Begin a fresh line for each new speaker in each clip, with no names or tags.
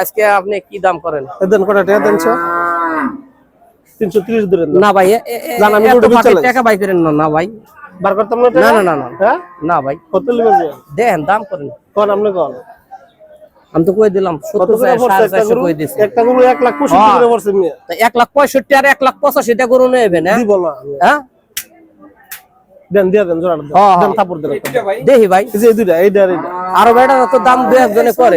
আজকে আপনি কি দাম করেন
330
না ভাই জান আমি টাকা বাই করেন না না ভাই বার করতাম না না না না হ্যাঁ না ভাই কত দেন দাম করেন কোন আপনি কোন আমি তো কই দিলাম কই দিছি একটা গরু লাখ 65 হ্যাঁ। করে তো আর গরু নেবেন হ্যাঁ
হ্যাঁ দেন দিয়া দেন জোড়া দেন হ্যাঁ, হ্যাঁ। থাপড় দেন দেখি ভাই এই যে দুইটা এইটা
আর আরো তো দাম দুই একজনে করে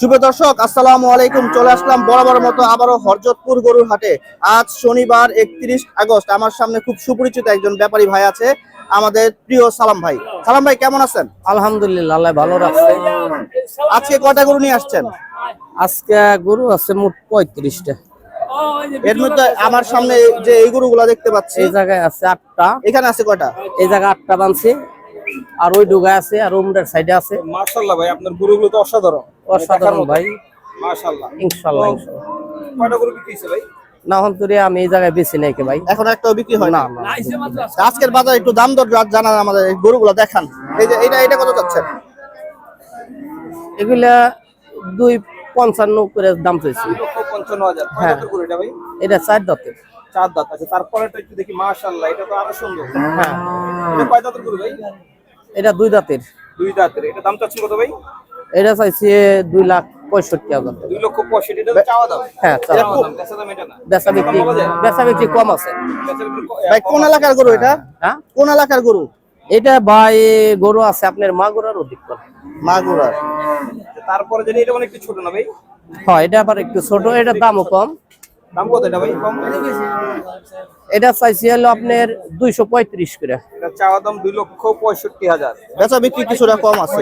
শুভ দর্শক আসসালামু আলাইকুম চলে আসলাম বরাবর মতো আবারও হরজতপুর গরুর হাটে আজ শনিবার একত্রিশ আগস্ট আমার সামনে খুব সুপরিচিত একজন ব্যাপারী ভাই আছে আমাদের প্রিয় সালাম ভাই সালাম ভাই কেমন আছেন
আলহামদুলিল্লাহ আল্লাহ ভালো রাখছে
আজকে কটা গরু নিয়ে আসছেন
আজকে গরু আছে মোট পঁয়ত্রিশটা
এর মধ্যে আমার সামনে যে এই গরুগুলা দেখতে পাচ্ছি
এই জায়গায় আছে আটটা
এখানে আছে কয়টা
এই জায়গায় আটটা বানছি আর ওই ডোগা আছে আর ওমডার সাইডে আছে
মাশাআল্লাহ ভাই আপনার গরুগুলো তো অসাধারণ
অসাধারণ ভাই মাশাআল্লাহ ইনশাআল্লাহ ইনশাআল্লাহ কয়টা গরু বিক্রি ভাই না হন তোরে আমি এই জায়গায় বেশি নাই ভাই এখন একটাও বিক্রি হয় না
আজকের বাজার একটু দাম দর জানা আমাদের এই গরুগুলো দেখান এই যে এটা এটা কত চাচ্ছেন
এগুলা দুই পঞ্চান্ন করে দাম চাইছি হ্যাঁ এটা চার দাঁতের
চার দাঁত আছে তারপরে একটু দেখি মাশাল্লাহ এটা তো আরো সুন্দর হ্যাঁ কয়
গরু ভাই এটা দুই দাঁতের
দুই দাঁতের এটা দাম চাচ্ছেন কত ভাই
এটা চাইছি দুই লাখ পঁয়ষট্টি হাজার
দুই লক্ষ পঁয়ষট্টি চাওয়া দাম
হ্যাঁ বেচা বিক্রি বেচা বিক্রি কম আছে
ভাই কোন এলাকার গরু এটা
হ্যাঁ কোন এলাকার গরু এটা ভাই গরু আছে আপনার মাগুরার অধিক করে মাগুরার
তারপরে যদি এটা অনেক ছোট না ভাই
হ্যাঁ এটা আবার একটু ছোট এটা দামও কম
দাম কত এটা ভাই কম
এটা চাইছি হলো আপনার 235 করে
এটা চাওয়া দাম 2 লক্ষ 65 হাজার
বেচা বিক্রি কিছুটা কম আছে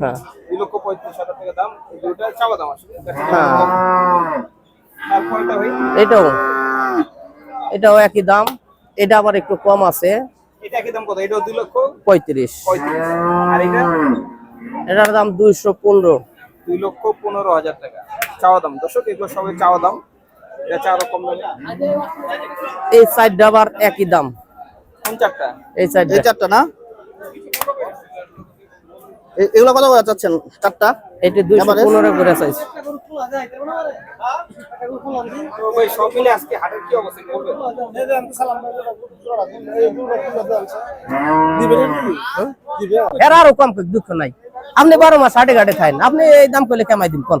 হ্যাঁ 2 লক্ষ 35 হাজার টাকা দাম চাওয়া দাম আছে হ্যাঁ
আর ভাই এটাও এটাও একই দাম এটা আবার একটু কম আছে
এটা একই দাম কত এটাও 2 লক্ষ
35 আর এটা এটার দাম 215
2 লক্ষ 15 হাজার টাকা চাওয়া দাম দর্শক এগুলো সবাই চাওয়া দাম
এই সাইড আবার একই দাম চারটা এই সাইড এই চারটা না এগুলো কত করে চাচ্ছেন চারটা করে হ্যাঁ? আরো কম দুঃখ নাই আপনি বারো মাস হাটে ঘাটে খাইন আপনি এই দাম করলে কেমাই দিন কল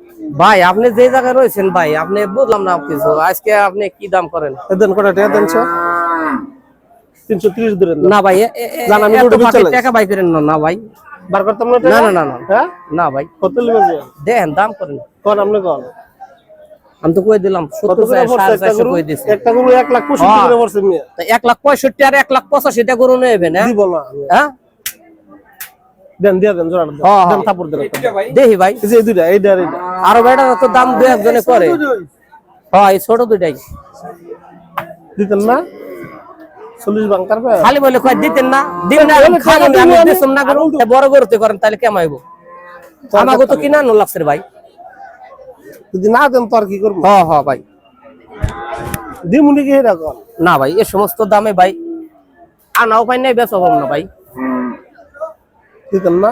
ভাই আপনি যে জায়গায় রয়েছেন ভাই আপনি বুঝলাম না কিছু আজকে আপনি কি দাম করেন
কটা টাকা তিনশো ত্রিশ
না ভাই জান আমি টাকা বাই করেন না না ভাই বার না না না না হ্যাঁ? না ভাই কত লিখে দেন দাম করেন কোন আপনি কোন আমি তো কই দিলাম
একটা গরু এক লাখ পঁয়ষট্টি
হ্যাঁ। এক লাখ পঁয়ষট্টি আর এক লাখ পঁচাশিটা গরু নেবেন হ্যাঁ?
হ্যাঁ দেন দিয়া দেন জোড়া দেন দেন দেখি ভাই এই দুইটা এইটা এইটা
আরো বেটার তো দাম দু একজনে করে হয় হ্যাঁ, এই ছোট দুইটাই দিতেন না খালি বলে না তো কিনা ভাই
যদি না কি
হ্যাঁ, হ্যাঁ, ভাই না ভাই এ সমস্ত দামে ভাই আনা উপায় নাই বেচব না ভাই
দিতেন না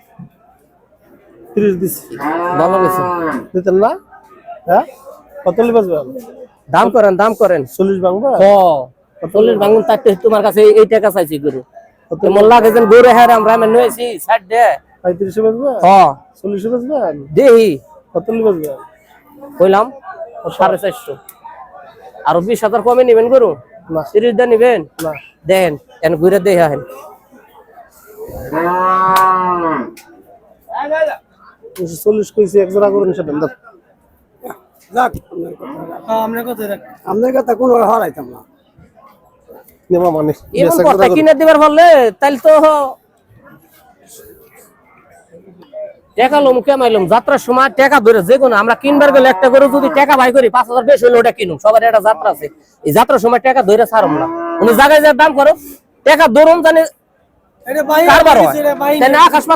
তিরিশ দিচ্ছি ভালো গেছে দিতেন না হ্যাঁ
দাম করেন দাম করেন চল্লিশ ভাঙবো চল্লিশ ভাঙুন তার তোমার কাছে এই টাকা চাইছি গরু তোমার লাগে গরু হ্যাঁ আমরা আমি নিয়েছি ষাট দে
পঁয়ত্রিশে বেচবে হ্যাঁ চল্লিশে বেচবে দেহি কত বেচবে
কইলাম সাড়ে চারশো আরো বিশ হাজার কমে নেবেন গরু তিরিশ দা নেবেন দেখেন এন ঘুরে
দুশো চল্লিশ কেজি এক জোড়া যাত্রার
সময় টাকা ধরে যে কোনো আমরা কিনবার গেলে একটা করে যদি টাকা ভাই করি পাঁচ হাজার বেশি হলে ওটা কিনুম সবার একটা যাত্রা আছে এই যাত্রার সময় টাকা ধরে ছাড়ম না উনি জায়গায় যা দাম করো টাকা ধরুন জানে
সাড়ে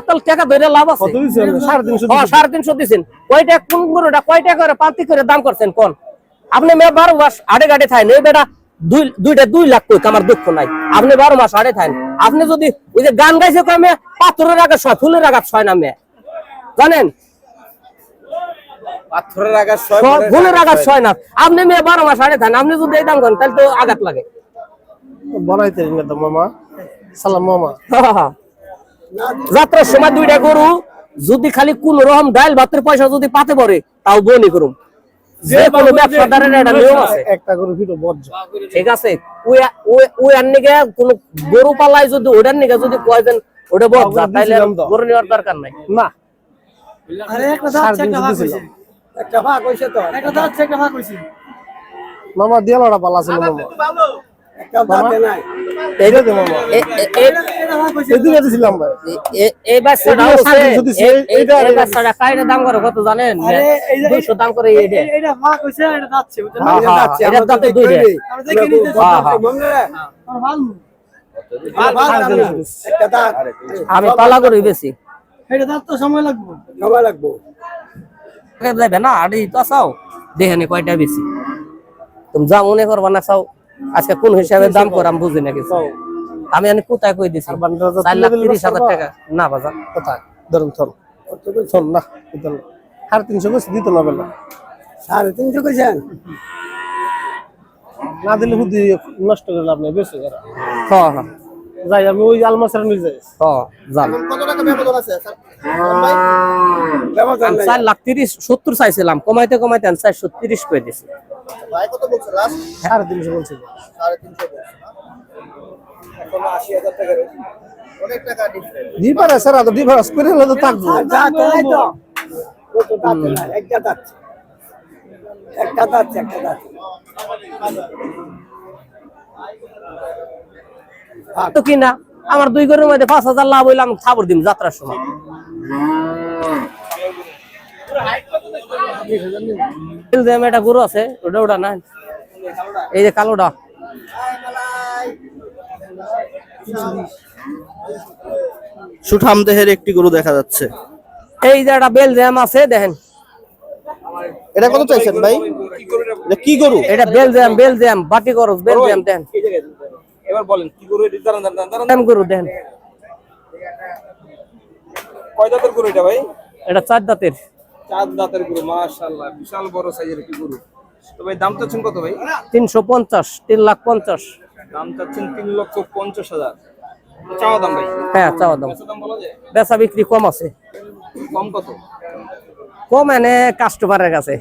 তিনশো হ্যাঁ, কয়টা কয়টা করে করে দাম করছেন কোন আপনি মেয়ে বারো মাস আড়ে গাড়ে দুইটা দুই লাখ নাই আপনি বারো মাস আড়ে আপনি যদি ওই যে গান গাইছে কমে পাথরের আগে ছয় ফুলের আগা ছয় না মেয়ে জানেন পাথরের ফুলের আগা ছয় না আপনি মেয়ে বারো মাস আড়ে থাকেন আপনি যদি এই দাম করেন তাহলে তো আঘাত লাগে
বলাইতে মামা
যাত্রার সময় দুইটা গরু যদি খালি কোন রকম ডাইল ভাতের পয়সা যদি পাতে পারে তাও বনি করুন কোনো যদি যদি কয় নাই
মামা দিয়ালড়া পালা ছিল মামা আমি
তালা করি বেশি
সময় লাগবো সময় লাগবো
না আড়ি তো চাও কয়টা বেশি তুমি যা মনে করবা না চাও আজকে কোন হিসাবে দাম কর আমি বুঝি না কিছু আমি আমি কোথায় কই দিছি চার লাখ তিরিশ হাজার টাকা না বাজার কোথায় ধরুন চল চল না সাড়ে তিনশো করে দিতে হবে না
সাড়ে তিনশো করে
না দিলে বুদ্ধি নষ্ট করে লাভ নেই বেশি হ্যাঁ হ্যাঁ
যাই আমি ওই আলমাসের নিয়ে যাই
হ্যাঁ যান চার লাখ তিরিশ সত্তর চাইছিলাম কমাইতে কমাইতে আমি চারশো তিরিশ করে দিছি
ভাই কত বলছো লাস্ট সাড়ে তিনশো সাড়ে তিনশো বলছো আশি হাজার টাকা
কিনা আমার দুই গরুর মধ্যে পাঁচ হাজার লাভ হইলাম খাবার দিম যাত্রার সময় এটা গরু আছে ওটা ওটা না এই যে কালোটা সুঠাম দেহের একটি গরু দেখা যাচ্ছে এই যে একটা বেল জ্যাম আছে দেখেন
এটা কত চাইছেন ভাই
কি গরু এটা বেল জ্যাম বেল জ্যাম বাটি করস বেল জ্যাম দেন
এবার বলেন কি গরু এটা দাঁড়ান দাঁড়ান গরু দেন কয় দাঁতের গরু এটা ভাই
এটা চার দাঁতের
চার দাঁতের গরু মাশাল্লাহ বিশাল বড় সাইজের একটি গরু তো ভাই দাম চাচ্ছেন কত ভাই
তিনশো পঞ্চাশ তিন লাখ পঞ্চাশ
দাম চাচ্ছেন তিন লক্ষ পঞ্চাশ হাজার চাওয়া দাম ভাই
হ্যাঁ চাওয়া দাম বেচা বিক্রি কম আছে কম কত কম এনে কাস্টমারের কাছে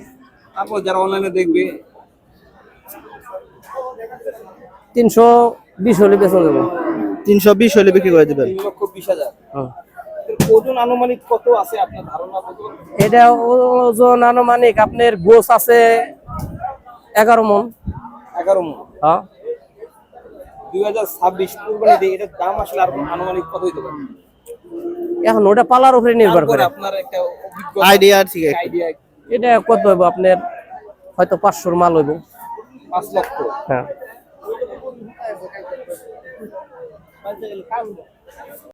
তারপর যারা অনলাইনে দেখবে
তিনশো বিশ হলে বেচা দেবো তিনশো বিশ হলে বিক্রি করে দেবেন তিন
লক্ষ বিশ হাজার ওজন আনুমানিক কত আছে আপনার ধারণা
এটা ওজন আনুমানিক আপনার গোস আছে এগারো মন এগারো মন হ্যাঁ
দুই হাজার ছাব্বিশ দাম আসলে আর আনুমানিক কত
এখন ওটা পালার উপরে নির্ভর করে আপনার একটা আইডিয়া ঠিক আছে এটা কত হইব আপনার হয়তো পাঁচশোর মাল হইব পাঁচ লক্ষ হ্যাঁ